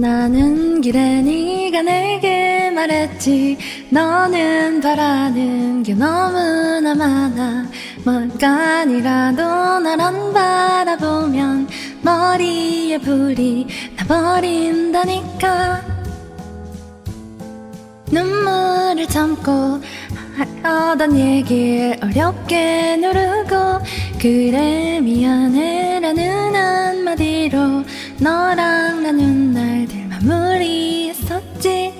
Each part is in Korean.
나는 길에 네가 내게 말했지. 너는 바라는 게 너무나 많아. 뭔가니라도 날 안 바라보면 머리에 불이 나버린다니까. 눈물을 참고 하려던 얘기를 어렵게 누르고 그래 미안해라는 한마디로 너랑 나눈 날 들 마무리했었지.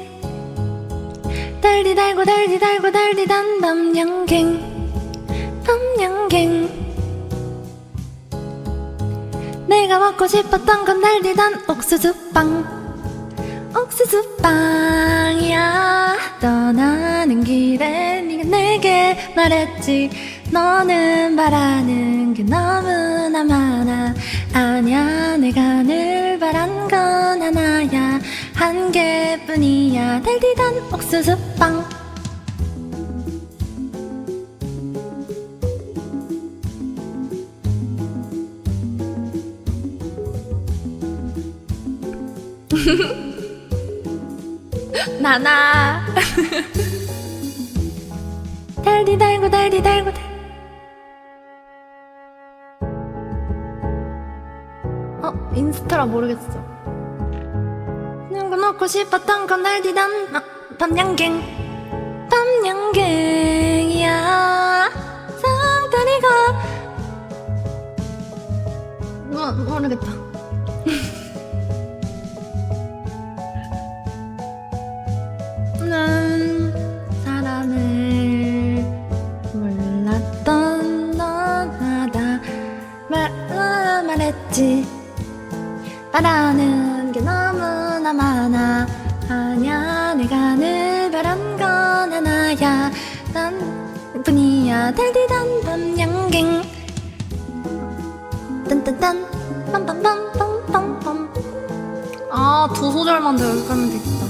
달디 달고 달디 달고 달디 단 밤 양갱. 밤 양갱. 내가 먹고 싶었던 건 달디 단 옥수수빵. 옥수수빵이야. 떠나는 길에 네가 내게 말했지. 너는 바라는 게 너무나 많아. 아냐 내가 늘 한 개뿐이야. 달디단 옥수수빵. 나나. 달디 달고 달디 달고 달. 어? 인스타라 모르겠어 먹고 싶었던 건 달디단 아, 밤양갱. 밤양갱이야. 상다리가. 뭐, 모르겠다. 말했지. 바라는 많아 아냐 내가 늘 바란 건 하나야. 난 뿐이야 달디단 밤양갱. 딴딴딴. 빰빰빰빰빰빰 아두 소절만 더 여기까지 돼